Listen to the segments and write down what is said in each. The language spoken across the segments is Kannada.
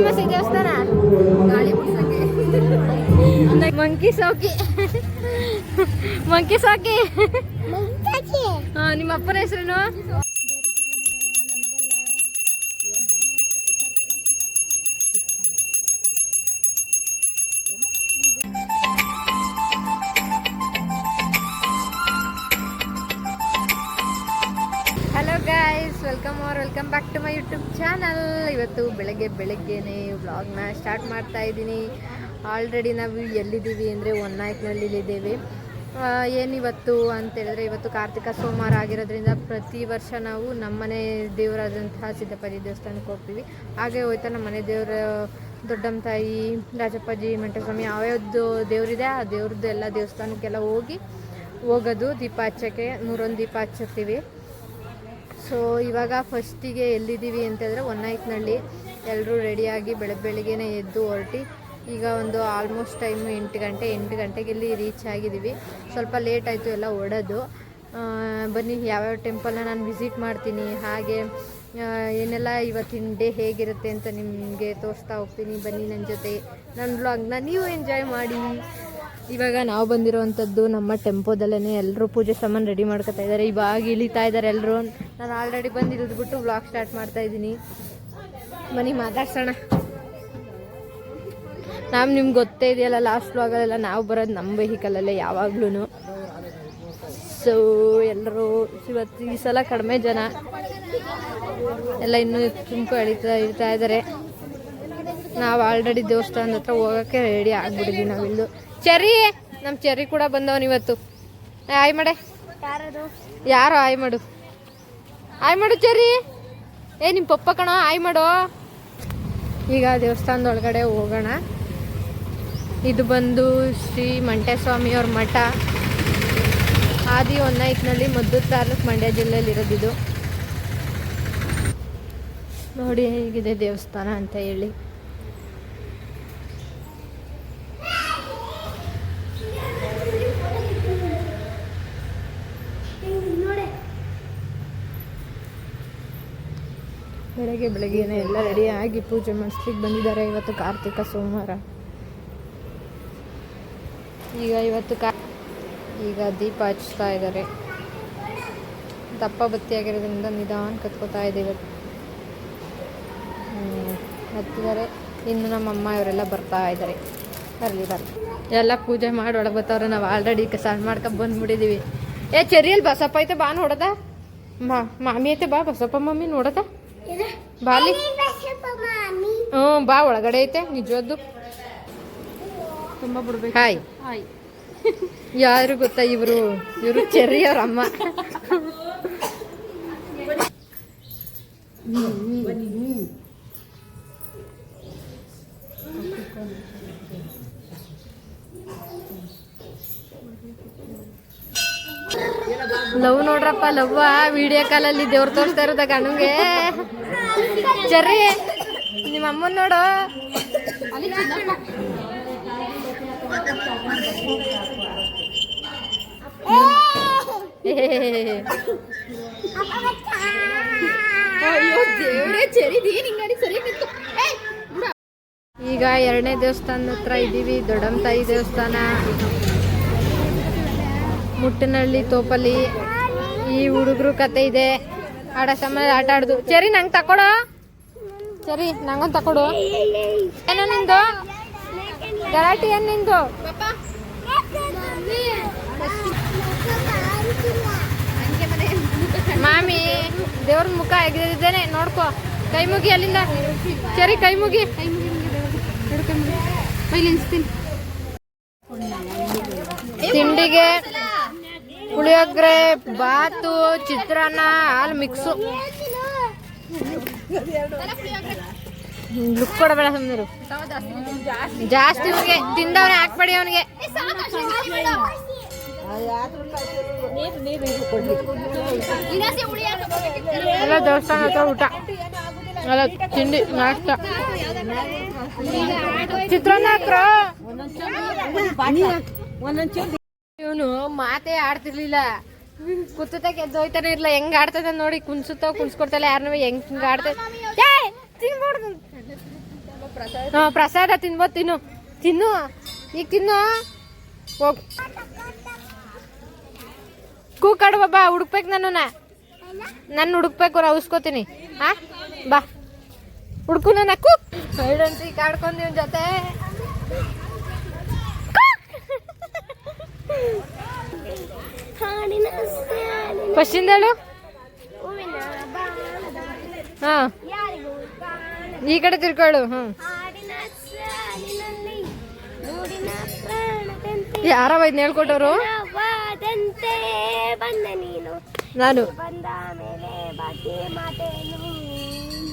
ಫೇಮಸ್ ಈ ದೇವಸ್ಥಾನ ಮಂಕಿ ಸೌಕಿ. ಮಂಕಿ ಸೌಕಿ. ಹಾ, ನಿಮ್ಮ ಅಪ್ಪನ ಹೆಸರೇನು? ಬೆಳಗ್ಗೆನೆ ವ್ಲಾಗ್ನ ಸ್ಟಾರ್ಟ್ ಮಾಡ್ತಾ ಇದ್ದೀನಿ. ಆಲ್ರೆಡಿ ನಾವು ಎಲ್ಲಿದ್ದೀವಿ ಅಂದರೆ ಒನ್ ನಾಯ್ಕ್ನಲ್ಲಿದ್ದೇವೆ ಏನಿವತ್ತು ಅಂತೇಳಿದ್ರೆ ಇವತ್ತು ಕಾರ್ತಿಕ ಸೋಮವಾರ ಆಗಿರೋದ್ರಿಂದ ಪ್ರತಿ ವರ್ಷ ನಾವು ನಮ್ಮನೆ ದೇವರಾದಂತಹ ಸಿದ್ದಪ್ಪಾಜಿ ದೇವಸ್ಥಾನಕ್ಕೆ ಹೋಗ್ತೀವಿ. ಹಾಗೆ ಹೋಯ್ತಾ ನಮ್ಮ ಮನೆ ದೇವರ ದೊಡ್ಡಮ್ಮ ತಾಯಿ, ರಾಜಪ್ಪಾಜಿ, ಮಂಟಸ್ವಾಮಿ ಯಾವ್ಯಾವ್ದು ದೇವರಿದೆ ಆ ದೇವ್ರದ್ದು ಎಲ್ಲ ದೇವಸ್ಥಾನಕ್ಕೆಲ್ಲ ಹೋಗಿ ಹೋಗೋದು. ದೀಪ ಹಚ್ಚೋಕ್ಕೆ ನೂರೊಂದು ದೀಪ ಹಚ್ಚುತ್ತೀವಿ ಸೊ ಇವಾಗ ಫಸ್ಟಿಗೆ ಎಲ್ಲಿದ್ದೀವಿ ಅಂತಂದರೆ ಹೇಳಿದ್ರೆ ಒನ್ನಾಯ್ಕ್ನಳ್ಳಿ ಎಲ್ಲರೂ ರೆಡಿಯಾಗಿ ಬೆಳಗ್ಗೆ ಬೆಳಿಗ್ಗೆನೇ ಎದ್ದು ಹೊರಟಿ. ಈಗ ಒಂದು ಆಲ್ಮೋಸ್ಟ್ ಟೈಮು ಎಂಟು ಗಂಟೆ ಎಂಟು ಗಂಟೆಗೆ ಇಲ್ಲಿ ರೀಚ್ ಆಗಿದ್ದೀವಿ. ಸ್ವಲ್ಪ ಲೇಟ್ ಆಯಿತು ಎಲ್ಲ ಹೊಡೋದು ಆ, ಬನ್ನಿ ಯಾವ್ಯಾವ ಟೆಂಪಲ್ನ ನಾನು ವಿಸಿಟ್ ಮಾಡ್ತೀನಿ ಹಾಗೆ ಏನೆಲ್ಲ ಇವತ್ತಿನ ಡೇ ಹೇಗಿರುತ್ತೆ ಅಂತ ನಿಮಗೆ ತೋರಿಸ್ತಾ ಹೋಗ್ತೀನಿ. ಬನ್ನಿ ನನ್ನ ಜೊತೆ. ನನ್ನ ಬ್ಲಾಗ್ನ ನೀವು ಎಂಜಾಯ್ ಮಾಡಿ. ಇವಾಗ ನಾವು ಬಂದಿರೋವಂಥದ್ದು ನಮ್ಮ ಟೆಂಪೋದಲ್ಲೇ ಎಲ್ಲರೂ ಪೂಜೆ ಸಾಮಾನು ರೆಡಿ ಮಾಡ್ಕೊತಾ ಇದ್ದಾರೆ ಇವಾಗ ಇಳಿತಾ ಇದ್ದಾರೆ ಎಲ್ಲರೂ ನಾನು ಆಲ್ರೆಡಿ ಬಂದು ಇಳಿದ್ಬಿಟ್ಟು ವ್ಲಾಗ್ ಸ್ಟಾರ್ಟ್ ಮಾಡ್ತಾ ಇದ್ದೀನಿ. ಬನ್ನಿ ಮಾತಾಡ್ಸೋಣ. ನಾವು ನಿಮ್ಗೆ ಗೊತ್ತೇ ಇದೆಯಲ್ಲ ಲಾಸ್ಟ್ ವ್ಲಾಗಲ್ಲೆಲ್ಲ ನಾವು ಬರೋದು ನಮ್ಮ ವೆಹಿಕಲಲ್ಲೇ ಯಾವಾಗ್ಲೂ ಸೊ ಎಲ್ಲರೂ ಇವತ್ತು ಈ ಸಲ ಕಡಿಮೆ ಜನ. ಎಲ್ಲ ಇನ್ನೂ ತುಮಕು ಎಳಿತಾ ಇರ್ತಾ ಇದ್ದಾರೆ ನಾವು ಆಲ್ರೆಡಿ ದೇವಸ್ಥಾನದ ಹತ್ರ ಹೋಗೋಕ್ಕೆ ರೆಡಿ ಆಗ್ಬಿಟ್ಟಿದ್ವಿ ನಾವಿಲ್ಲು ಚರಿ ನಮ್ಮ ಚೆರಿ ಕೂಡ ಬಂದವನು ಇವತ್ತು. ಆಯ್ ಮಾಡೆ. ಯಾರು ಆಯ್ ಮಾಡು. ಆಯ್ ಮಾಡು ಚರಿ ಏ ನಿಮ್ಮ ಪಪ್ಪ ಕಣೋ ಆಯ್ ಮಾಡು. ಈಗ ದೇವಸ್ಥಾನದೊಳಗಡೆ ಹೋಗೋಣ. ಇದು ಬಂದು ಶ್ರೀ ಮಂಟೇಸ್ವಾಮಿಯವ್ರ ಮಠ. ಆದಿ ಒನ್ನಾಯ್ತಿನಲ್ಲಿ ಮದ್ದು ತಾಲೂಕು ಮಂಡ್ಯ ಜಿಲ್ಲೆಯಲ್ಲಿ ಇರೋದಿದು. ನೋಡಿ ಹೇಗಿದೆ ದೇವಸ್ಥಾನ ಅಂತ ಹೇಳಿ. ಬೆಳಗ್ಗೆ ಬೆಳಗ್ಗೆನೆ ಎಲ್ಲ ರೆಡಿ ಆಗಿ ಪೂಜೆ ಮಾಡಿಸ್ಲಿಕ್ಕೆ ಬಂದಿದ್ದಾರೆ. ಇವತ್ತು ಕಾರ್ತಿಕ ಸೋಮವಾರ. ಈಗ ಇವತ್ತು ಕಾ ಈಗ ದೀಪ ಹಚ್ತಾ ಇದ್ದಾರೆ. ದಪ್ಪ ಬತ್ತಿ ಆಗಿರೋದ್ರಿಂದ ನಿಧಾನ ಕತ್ಕೋತಾ ಇದೆ ಇವತ್ತು ಹತ್ತಿದ್ದಾರೆ. ಇನ್ನು ನಮ್ಮಮ್ಮ ಇವರೆಲ್ಲ ಬರ್ತಾ ಇದ್ದಾರೆ. ಬರಲಿ ಬರಲಿ. ಎಲ್ಲ ಪೂಜೆ ಮಾಡಿ ಒಳಗೆ ಬರ್ತಾವ್ರೆ ನಾವು ಆಲ್ರೆಡಿ ಸಣ್ಣ ಮಾಡ್ಕೊಂಡು ಬಂದ್ಬಿಟ್ಟಿದ್ದೀವಿ ಏ ಚೆರಿಯಲ್ಲಿ ಬಸಪ್ಪ ಐತೆ ಬಾ ನೋಡದ. ಮಾಮಿ ಐತೆ ಬಾ ಬಸಪ್ಪ ಮಮ್ಮಿ ನೋಡದ. ಬಾಲಿ. ಹ್ಞೂ ಬಾ ಒಳಗಡೆ ಐತೆ ನಿಜವದ್ದು ತುಂಬಾ ಬಿಡ್ಬೇಕು. ಹಾಯ್ ಹಾಯ್ ಯಾರು ಗೊತ್ತಾ ಇವರು? ಇವರು ಚೆರ್ರಿ ಅವ್ರ ಅಮ್ಮ. ಲವ್ ನೋಡ್ರಪ್ಪ ಲವ್ವ ವಿಡಿಯೋ ಕಾಲಲ್ಲಿ ದೇವ್ರು ತೋರಿಸ್ತಾ ಇರೋದ ಗಂಡಂಗೆ ಚೆರ್ರಿ ನಿಮ್ಮ ಅಮ್ಮನ್ ನೋಡು. ಚೆರಿ ಈಗ ಎರಡನೇ ದೇವಸ್ಥಾನದ ಹತ್ರ ಇದ್ದೀವಿ ದೊಡ್ಡಮ್ಮ ತಾಯಿ ದೇವಸ್ಥಾನ. ಮುಟ್ಟಿನಹಳ್ಳಿ ತೋಪಲ್ಲಿ ಈ ಹುಡುಗರು ಕತೆ ಇದೆ. ಆಡ ಸಮಯ ಆಟ ಆಡುದು. ಚರಿ ನಂಗೆ ತಕೊಡು ಸರಿ, ನಂಗೊಂದು ತಕೊಡು. ಏನೋ ನಿಂದು? ಗಲಾಟೆ ಏನು ನಿಂದು? ಮಾಮಿ ದೇವ್ರ ಮುಖ ಎಗೆದಿದ್ದೇನೆ, ನೋಡ್ಕೋ. ಕೈ ಮುಗಿ ಅಲ್ಲಿಂದ. ಸರಿ, ಕೈ ಮುಗಿ. ತಿಂಡಿಗೆ ಪುಳಿಯೋಗ್ರೆ, ಬಾತು, ಚಿತ್ರಾನ್ನ, ಹಾಲು ಮಿಕ್ಸು ಲುಕ್ ಕೊಡಬೇಡ ಸುಮ್ಮನಿರು ಜಾಸ್ತಿ ಅವನಿಗೆ ತಿಂದವನೇ ಹಾಕ್ಬೇಡಿ ಅವನಿಗೆ. ಎಲ್ಲ ದೇವಸ್ಥಾನ ಹತ್ರ ಊಟ. ಎಲ್ಲ ತಿಂಡಿ ನಾಷ್ಟ. ಚಿತ್ರಾನ್ನ ಹಾಕ್ರೋ? ಇವನು ಮಾತೇ ಆಡ್ತಿರ್ಲಿಲ್ಲ. ಕುತ್ತತ ಗೆದ್ದೋಯ್ತಾನೆ ಇರ್ಲ. ಹೆಂಗ್ ಆಡ್ತದ ನೋಡಿ ಕುಣ್ಸುತ್ತ ಕುಣ್ಸ್ಕೊಡ್ತಲ್ಲ ಯಾರನ್ನ ಹೆಂಗ್ ಹಿಂಗ್ ತಿನ್ಬೋದು ಹಾ ಪ್ರಸಾದ ತಿನ್ಬೋದು ತಿನ್ನು. ತಿನ್ನು. ಈಗ ತಿನ್ನು. ಹೋಗ್. ಕೂಕಾಡು ಬಾ ಹುಡುಕ್ಬೇಕು ನಾನು ನನ್ನ ಹುಡುಕ್ಬೇಕು ಉಸ್ಕೋತೀನಿ. ಹಾ ಬಾ. ಹುಡ್ಕು ನನ್ನ ಕೂಕ್ ಸೈಡಂತಿ ಕಾಡ್ಕೊಂಡು ನಿನ್ ಜೊತೆ. ಫಸ್ಟಿಂದ ಹೇಳು. ಹಾ. ಈ ಕಡೆ ತಿರ್ಕೊಳ್ಳು ಹ್ಞೂ ಯಾರ ಇದನ್ನ ಹೇಳ್ಕೊಟ್ಟವ್ರು? ಬಂದ ನೀನು. ಬಂದ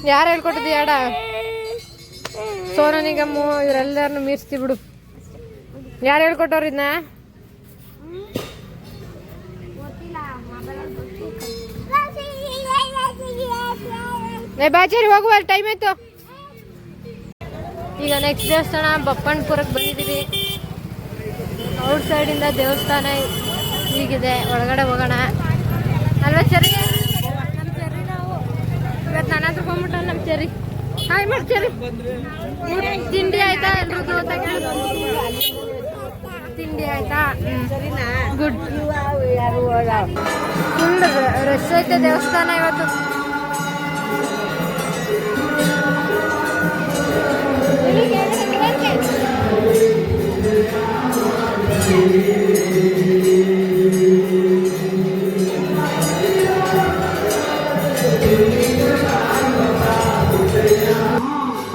ಯಾರು ಹೇಳ್ಕೊಟ್ಟಿದ್ದೀಯ ಯಾಡ ಸೋನು ನಿಗಮ್ಮು ಇವರೆಲ್ಲರನ್ನು ಮೀರಿಸ್ತಿ ಬಿಡು. ಯಾರು ಹೇಳ್ಕೊಟ್ಟವ್ರು ಇದನ್ನ ಏ ಬಾಚೇರಿ ಹೋಗುವ ಟೈಮ್ ಆಯ್ತು. ಈಗ ನೆಕ್ಸ್ಟ್ ದೇವಸ್ಥಾನ ಬಪ್ಪಣ್ಣಪುರಕ್ಕೆ ಬಂದಿದ್ದೀವಿ. ಔಟ್ ಸೈಡಿಂದ ದೇವಸ್ಥಾನ ಈಗಿದೆ ಒಳಗಡೆ ಹೋಗೋಣ. ಅಲ್ವಾ ಚರಿ ನಮ್ಮ ಚರಿ ನಾವು ಇವತ್ತು ನನ್ನ ಹತ್ರ ಬಂದ್ಬಿಟ್ಟು ನಮ್ಮ ಚರಿ ಹಾಯ್ ಮಾಡಿ ಚರಿ ತಿಂಡಿ ಆಯ್ತಾ? ಎಲ್ರಿಗೂ ತಿಂಡಿ ಆಯ್ತಾ? ಗುಡ್ ಫುಲ್ ರಶ್ ಐತೆ ದೇವಸ್ಥಾನ ಇವತ್ತು?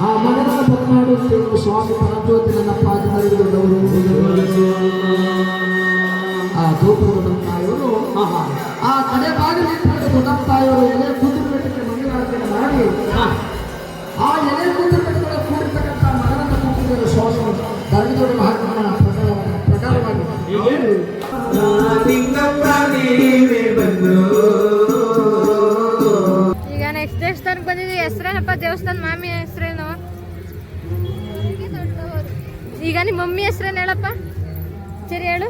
ಆ ಮಗನ ಪತ್ನಾಡು ಸ್ವಾಮಿ ಪರಜ್ಯೋತಿ ನನ್ನ ಪಾದದಲ್ಲಿರುವವರು ಆ ಗೋಪುರದ ತಾಯಿಯವರು ಆ ಕಡೆ ಬಾಗಿಲಿಟ್ಟು ದೊಡ್ಡ ಹೆಸ್ರೇನಪ್ಪ? ದೇವಸ್ಥಾನ ಮಾಮಿ ಹೆಸರೇನು? ಈಗ ನಿಮ್ಮ ಮಮ್ಮಿ ಹೆಸ್ರೇನು ಹೇಳಪ್ಪ? ಸರಿ ಹೇಳು.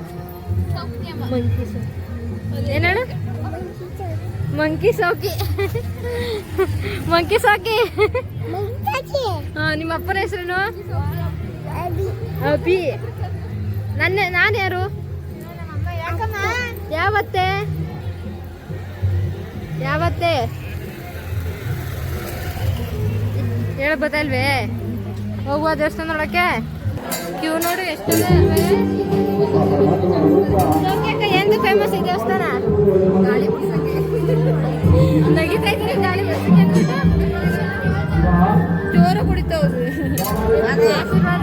ಏನು ಮಂಕಿ ಸೌಕಿ. ಮಂಕಿ ಸೌಕಿ. ನಿಮ್ಮ ಅಪ್ಪನ ಹೆಸರೇನು? ಅಭಿ ನನ್ನ ನಾನು ಯಾರು? ಯಾವತ್ತೆ? ಯಾವತ್ತೆ? ಹೇಳಕ್ ಬತ್ತಲ್ವೇ ಹೋಗುವ ದೇವಸ್ಥಾನ ನೋಡಕ್ಕೆ ಕ್ಯೂ ನೋಡು ಎಷ್ಟು ಎಂದು ಫೇಮಸ್ ಈ ದೇವಸ್ಥಾನ? ಗಾಳಿ ನಗಿತೈತಿ ಗಾಳಿ ಜೋರು ಕುಡಿತವ್ರು. ಅದು ಆಶೀರ್ವಾದ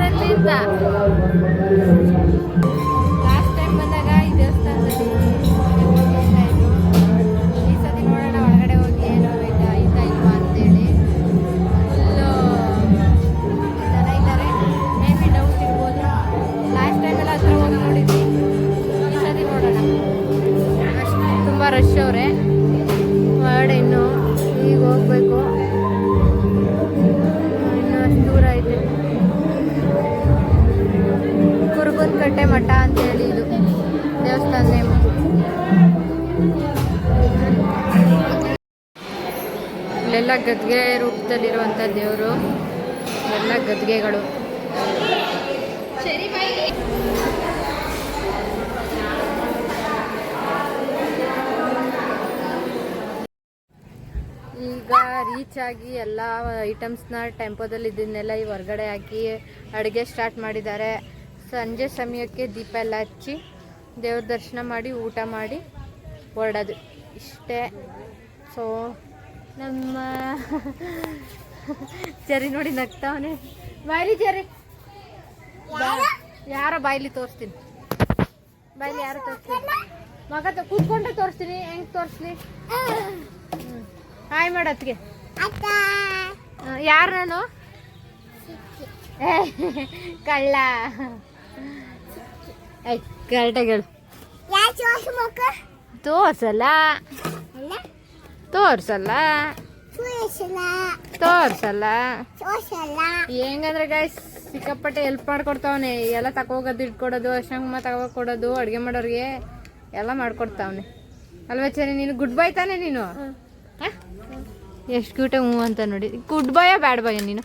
ಇಲ್ಲೆಲ್ಲ ಗದ್ಗೆ ರೂಪದಲ್ಲಿರುವಂಥ ದೇವರು, ಎಲ್ಲ ಗದ್ಗೆಗಳು. ಈಗ ರೀಚ್ ಆಗಿ ಎಲ್ಲ ಐಟಮ್ಸ್ನ ಟೆಂಪೋದಲ್ಲಿ ಇದನ್ನೆಲ್ಲ ಈ ಹೊರಗಡೆ ಹಾಕಿ ಅಡುಗೆ ಸ್ಟಾರ್ಟ್ ಮಾಡಿದ್ದಾರೆ. ಸಂಜೆ ಸಮಯಕ್ಕೆ ದೀಪ ಎಲ್ಲ ಹಚ್ಚಿ ದೇವ್ರ ದರ್ಶನ ಮಾಡಿ ಊಟ ಮಾಡಿ ಹೊರಡೋದು. ಇಷ್ಟೇ. ಸೊ ನಮ್ಮ ಜರಿ ನೋಡಿ ನಗ್ತಾವನೆ. ಬಾಯ್ಲಿ ಚರಿ ಯಾರ ಬಾಯ್ಲಿ ತೋರಿಸ್ತೀನಿ. ಬಾಯ್ಲಿ ಯಾರು ತೋರಿಸ್ತೀನಿ. ಮಗ ಕೂತ್ಕೊಂಡೆ ಕೂತ್ಕೊಂಡ್ರೆ ತೋರಿಸ್ತೀನಿ. ಹೆಂಗ್ ತೋರಿಸ್ಲಿ? ಹಾಯ್ ಮಾಡತ್ಗೆ ಯಾರು ನಾನು? ಕಳ್ಳ. ಕರೆಕ್ಟಾಗಿ ಹೇಳು. ತೋರ್ಸಲ್ಲ. ತೋರ್ಸಲ್ಲ? ತೋರ್ಸಲ್ಲ. ಹೆಂಗಂದ್ರೆ ಗಾಯ್ಸ್ ಸಿಕ್ಕಾಪಟ್ಟೆ ಹೆಲ್ಪ್ ಮಾಡ್ಕೊಡ್ತಾವನೆ. ಎಲ್ಲ ತಕೋಗದು ಇಟ್ಕೊಡೋದು ಅಶಂಗಮ್ಮ ತಗೋ ಕೊಡೋದು ಅಡುಗೆ ಮಾಡೋರಿಗೆ ಎಲ್ಲ ಮಾಡ್ಕೊಡ್ತಾವನೆ. ಅಲ್ವಾ ಚರಿ ನೀನು ಗುಡ್ ಬೈ ತಾನೆ ನೀನು? ಎಷ್ಟು ಕ್ಯೂಟ ಹ್ಞೂ ಅಂತ ನೋಡಿ. ಗುಡ್ ಬಾಯ ಬ್ಯಾಡ್ ಬಾಯ ನೀನು?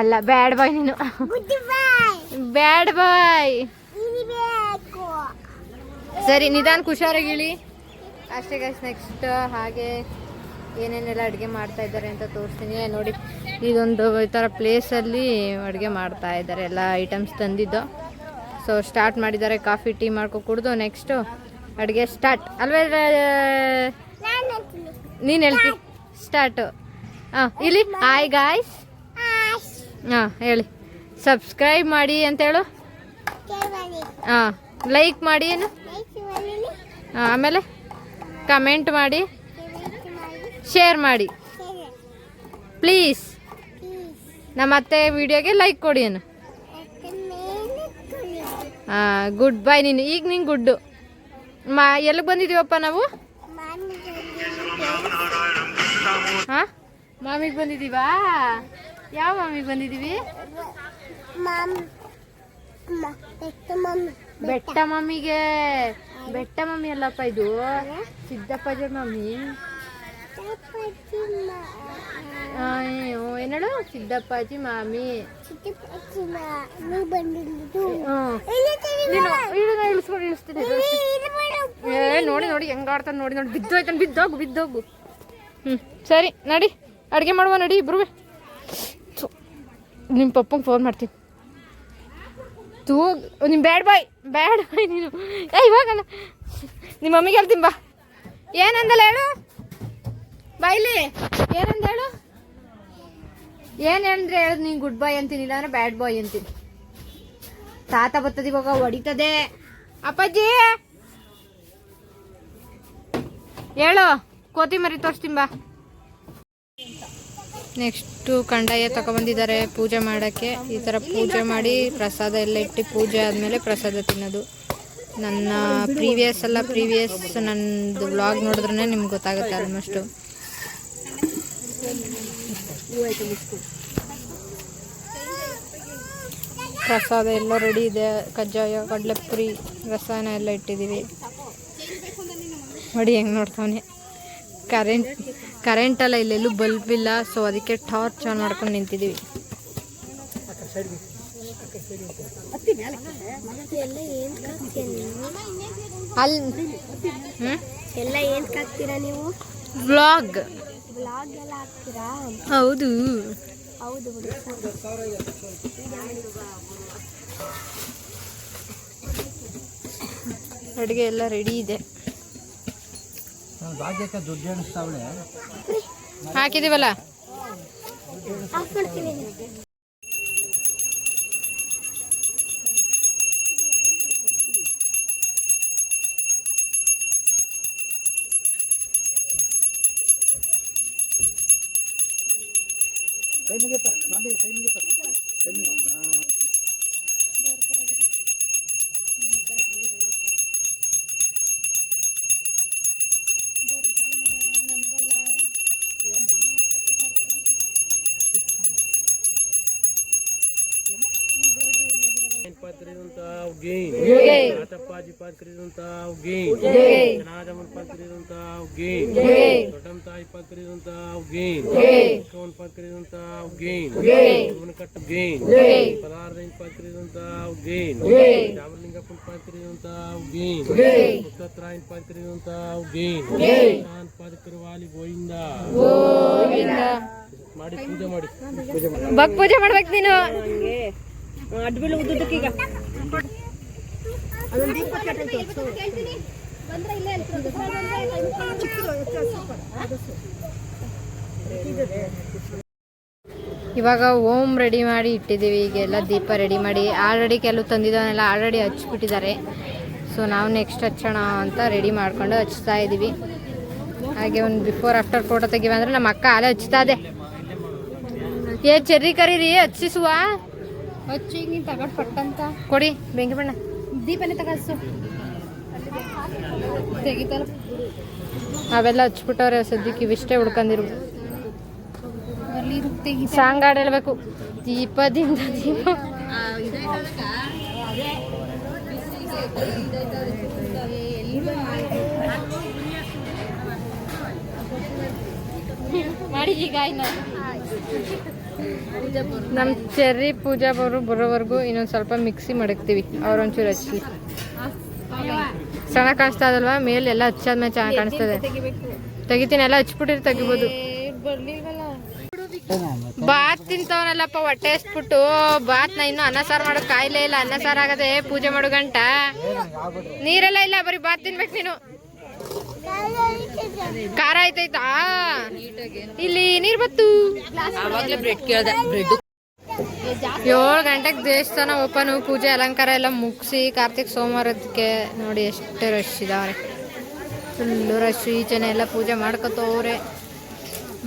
ಅಲ್ಲ ಬ್ಯಾಡ್ ಬಾಯ್ ನೀನು. ಬ್ಯಾಡ್ ಬಾಯ್ ಸರಿ ನಿಧಾನ ಹುಷಾರಾಗಿ ಇಳಿ. ಅಷ್ಟೇ ಗೈಸ್ ನೆಕ್ಸ್ಟ್ ಹಾಗೆ ಏನೇನೆಲ್ಲ ಅಡುಗೆ ಮಾಡ್ತಾ ಇದ್ದಾರೆ ಅಂತ ತೋರಿಸ್ತೀನಿ. ನೋಡಿ ಇದೊಂದು ಈ ಥರ ಪ್ಲೇಸಲ್ಲಿ ಅಡುಗೆ ಮಾಡ್ತಾ ಇದ್ದಾರೆ ಎಲ್ಲ ಐಟಮ್ಸ್ ತಂದಿದ್ದು. ಸೊ ಸ್ಟಾರ್ಟ್ ಮಾಡಿದ್ದಾರೆ ಕಾಫಿ ಟೀ ಮಾಡ್ಕೊ ಕುಡ್ದು ನೆಕ್ಸ್ಟು ಅಡುಗೆ ಸ್ಟಾರ್ಟ್ ಅಲ್ವೇ ನಾನು ಹೇಳ್ತಿ? ಸ್ಟಾರ್ಟು ಹಾಂ ಇಲ್ಲಿ? ಹಾಯ್ ಗಾಯ್ಸ್ ಹಾಂ ಹೇಳಿ. ಸಬ್ಸ್ಕ್ರೈಬ್ ಮಾಡಿ ಅಂತ ಹೇಳು. ಕೇವಲಿ ಹಾಂ ಲೈಕ್ ಮಾಡಿ ಏನು? ಆಮೇಲೆ? ಕಮೆಂಟ್ ಮಾಡಿ. ಶೇರ್ ಮಾಡಿ. ಪ್ಲೀಸ್ ನಮ್ಮ ಅತ್ತೆ ವಿಡಿಯೋಗೆ ಲೈಕ್ ಕೊಡಿ ಏನು ಹಾಂ ಗುಡ್ ಬೈ ನೀನು. ಈಗ ನೀನು ಗುಡ್ಡು ಮಾ ಎಲ್ಲಿಗೆ ಬಂದಿದ್ದೀವಪ್ಪ ನಾವು? ಹಾಂ ಮಾಮಿಗೆ ಬಂದಿದ್ದೀವಾ? ಯಾವ ಮಾಮಿಗೆ ಬಂದಿದ್ದೀವಿ? ಬೆಟ್ಟ ಮಾಮಿಗೆ ಬೆಟ್ಟ ಮಮ್ಮಿಗೆ ಬೆಟ್ಟ ಮಮ್ಮಿ ಅಲ್ಲಪ್ಪ ಇದು. ಸಿದ್ದಪ್ಪಾಜಿ ಮಮ್ಮಿ. ಏನಳು? ಸಿದ್ದಪ್ಪಾಜಿ ಮಾಮಿ. ಇಳಿಸ್ತೀನಿ. ಏ, ನೋಡಿ ನೋಡಿ, ಹೆಂಗ್ ಆಡ್ತಾನೆ ನೋಡಿ ನೋಡಿ. ಬಿದ್ದೋಯ್ತಾನೆ ಬಿದ್ದೋಗು ಬಿದ್ದೋಗು ಹ್ಞೂ, ಸರಿ, ನಡಿ. ಅಡುಗೆ ಮಾಡುವ, ನಡಿ, ಇಬ್ರು ನಿಮ್ಮ ಪಪ್ಪಂಗೆ ಫೋನ್ ಮಾಡ್ತೀನಿ. ತೂ ನಿಮ್ಮ ಬ್ಯಾಡ್ ಬಾಯ್ ಬ್ಯಾಡ್ ಬಾಯ್ ನೀನು. ಏ, ಇವಾಗಲ್ಲ. ನಿಮ್ಮ ಮಮ್ಮಿಗೆ ಹೇಳ್ತೀನಿ ಬಾ. ಏನಂದಲ್ಲ ಹೇಳು? ಬಾಯ್ಲಿ ಏನಂದ ಹೇಳು? ಏನು ಹೇಳಿದ್ರೆ ಹೇಳು, ನೀನು ಗುಡ್ ಬಾಯ್ ಅಂತೀನಿ, ಇಲ್ಲಾಂದ್ರೆ ಬ್ಯಾಡ್ ಬಾಯ್ ಅಂತೀನಿ. ತಾತ ಬರ್ತದೆ ಇವಾಗ, ಹೊಡಿತದೆ. ಅಪ್ಪಾಜಿ! ಹೇಳು, ಕೋತಿಮರಿ ತೋರಿಸ್ತೀನಿ ಬಾ. ನೆಕ್ಸ್ಟು ಕಂಡಾಯ ತಗೊಬಂದಿದ್ದಾರೆ ಪೂಜೆ ಮಾಡೋಕ್ಕೆ. ಈ ಥರ ಪೂಜೆ ಮಾಡಿ ಪ್ರಸಾದ ಎಲ್ಲ ಇಟ್ಟು ಪೂಜೆ ಆದಮೇಲೆ ಪ್ರಸಾದ ತಿನ್ನೋದು. ನನ್ನ ಪ್ರೀವಿಯಸ್ ಎಲ್ಲ ಪ್ರೀವಿಯಸ್ ನನ್ನದು ವ್ಲಾಗ್ ನೋಡಿದ್ರೆ ನಿಮ್ಗೆ ಗೊತ್ತಾಗುತ್ತೆ ಆಲ್ಮೋಸ್ಟು. ಪ್ರಸಾದ ಎಲ್ಲ ರೆಡಿ ಇದೆ. ಕಜ್ಜಾಯ, ಕಡಲೆಪುರಿ, ರಸಾಯನ ಎಲ್ಲ ಇಟ್ಟಿದ್ದೀವಿ. ನೋಡಿ ಹೆಂಗೆ ನೋಡ್ತಾವನೆ? ಕರೆಂಟ್ ಕರೆಂಟ್ ಅಲ್ಲ, ಇಲ್ಲೆಲ್ಲೂ ಬಲ್ಬ್ ಇಲ್ಲ. ಸೊ ಅದಕ್ಕೆ ಟಾರ್ಚ್ ಆನ್ ಮಾಡ್ಕೊಂಡು ನಿಂತಿದ್ದೀವಿ ಎಲ್ಲ ಏನ್ ನೀವು ವ್ಲಾಗ್ ಹೌದು. ಅಡುಗೆ ಎಲ್ಲ ರೆಡಿ ಇದೆ. ಭಾಗ್ಯಕ್ಕೆ ದುಡ್ಡು ಎಣಿಸ್ತಾವಳೆ ಹಾಕಿದೀವಲ್ಲ ಆಫ್ ಮಾಡ್ತೀನಿ ಕೈ ಮುಗಿಯಪ್ಪ ಮಾಮಿ ಕೈ ಮುಗಿಯಪ್ಪ ಕೈ ಮುಗಿ ಪಾತ್ರಿದಂತಹ ಗೇ. ಆತಪ್ಪಾಜಿ ಪಾತ್ರಿದಂತಹ ಗೇನ್ ಗೇ. ಜನಾದಮನ್ ಪಾತ್ರಿದಂತಹ ಗೇನ್ ಗೇ. ದೊಡ್ಡಮ್ ತಾಯಿ ಪಾತ್ರಿದಂತಹ ಗೇನ್ ಗೇ. ಕವನ್ ಪಾತ್ರಿದಂತಹ ಗೇನ್ ಗೇ. ಕಟ್ಟ ಗೇನ್ ಗೇ. ಪದಾರ್ಥ ಪಾತ್ರಿದಂತಹ ಗೇನ್ ಗೇ. ಜಾಮಲಿಂಗಪ್ಪನ ಪಾತ್ರಿದಂತಹ ಗೇನ್ ಗೇ. ಮುತ್ತತ್ರಾಯನ್ ಪಾತ್ರಿದಂತಹ ಗೇನ್ ಗೇ. ನಾನ್ ಪಾದಕರವಾಲಿ ಗೋವಿಂದ ಗೋವಿಂದ ಮಾಡಿ ಪೂಜೆ ಮಾಡಿ ಪೂಜೆ ಮಾಡಿ ಬಗ್ ಪೂಜೆ ಮಾಡ್ಬೇಕು ನೀನು ಇವಾಗ ಓಮ್ ರೆಡಿ ಮಾಡಿ ಇಟ್ಟಿದ್ದೀವಿ. ಈಗ ಎಲ್ಲ ದೀಪ ರೆಡಿ ಮಾಡಿ ಆಲ್ರೆಡಿ ಕೆಲವು ತಂದಿದ್ದವನ್ನೆಲ್ಲ ಆಲ್ರೆಡಿ ಹಚ್ಬಿಟ್ಟಿದ್ದಾರೆ. ಸೊ ನಾವು ನೆಕ್ಸ್ಟ್ ಹಚ್ಚೋಣ ಅಂತ ರೆಡಿ ಮಾಡ್ಕೊಂಡು ಹಚ್ತಾ ಇದ್ದೀವಿ. ಹಾಗೆ ಒಂದು ಬಿಫೋರ್ ಆಫ್ಟರ್ ಫೋಟೋ ತೆಗಿವ ಅಂದರೆ ನಮ್ಮ ಅಕ್ಕ ಅಲ್ಲೇ ಹಚ್ತಾ ಇದೆ. ಏ ಚೆರ್ರಿ ಕರೀರಿ ಹಚ್ಚಿಸುವ ಹಚ್ಚಿ ನೀನು ತಗೊಂಡು ಪಟ್ಟಂತ. ಕೊಡಿ ಬೆಂಕಿ ಬಣ್ಣ. ದೀಪನೇ ತಗಸು ತೆಗಿತಲ್ಲ ಅವೆಲ್ಲ ಹಚ್ಬಿಟ್ಟವ್ರೆ ಸದ್ಯಕ್ಕೆ ಇವಿಷ್ಟೇ ಉಳ್ಕೊಂಡಿರು ಸಾಂಗ್ ಹಾಡು ಹೇಳ್ಬೇಕು. ದೀಪದಿಂದ ದೀಪ. ಮಾಡಿ ಈಗ ನಮ್ಮ ಚೆರ್ರಿ ಪೂಜಾ ಬರು ಬರೋವರೆಗೂ ಇನ್ನೊಂದು ಸ್ವಲ್ಪ ಮಿಕ್ಸಿ ಮಡಗ್ತೀವಿ, ಅವ್ರೊಂಚೂರು ಹಚ್ಚಿ ಸಣ್ಣ ಕಾಣಿಸ್ತಾ ಇದಲ್ವಾ ಮೇಲೆ ಎಲ್ಲ ಹಚ್ಚಾದ್ಮೇಲೆ ಚೆನ್ನಾಗಿ ಕಾಣಿಸ್ತದೆ. ತೆಗಿತೀನಿ, ಎಲ್ಲ ಹಚ್ಬಿಟ್ಟಿರಿ ತೆಗಿಬೋದು. ಬಾತ್ ತಿಂತವನಲ್ಲಪ್ಪ, ಹೊಟ್ಟೆ ಎಸ್ಬಿಟ್ಟು ಬಾತ್ನ ಇನ್ನು ಅನ್ನ ಸಾರು ಮಾಡೋ ಕಾಯಿಲೆ ಇಲ್ಲ. ಅನ್ನ ಸಾರು ಆಗದೆ ಪೂಜೆ ಮಾಡೋ ಗಂಟ. ನೀರೆಲ್ಲ ಇಲ್ಲ, ಬರೀ ಬಾತ್ ತಿನ್ಬೇಕು ನೀನು. ಖಾರ ಆಯ್ತಾಯ್ತಾ? ಇಲ್ಲಿ ನೀರ್ ಬತ್ತು. ಏಳು ಗಂಟೆಗೆ ದೇವಸ್ಥಾನ ಓಪನ್ ಪೂಜೆ ಅಲಂಕಾರ ಎಲ್ಲ ಮುಗಿಸಿ ಕಾರ್ತಿಕ್ ಸೋಮವಾರದಕ್ಕೆ ನೋಡಿ ಎಷ್ಟು ರಶ್ ಇದಾವ್ರೆ. ಫುಲ್ಲು ರಶ್ ಈಚೆನೆ ಎಲ್ಲ ಪೂಜೆ ಮಾಡ್ಕೋತವ್ರೆ.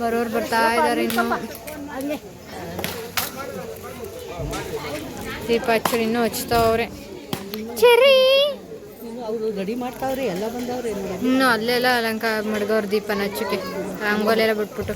ಬರೋರು ಬರ್ತಾ ಇದಾರೆ ಇನ್ನು. ದೀಪ ಹಚ್ಚರು ಇನ್ನೂ ಹಚ್ತಾವ್ರೆ. ಚೆರಿ ರೆಡಿ ಮಾಡ್ತಾವ್ರಿ ಎಲ್ಲ ಬಂದವ್ರಿ ಇನ್ನು ಅಲ್ಲೆಲ್ಲ ಅಲಂಕಾರ ಮಡ್ಗವ್ರ ದೀಪನ ಹಚ್ಚಕ್ಕೆ. ರಂಗೋಲಿ ಎಲ್ಲ ಬಿಟ್ಬಿಟ್ಟು.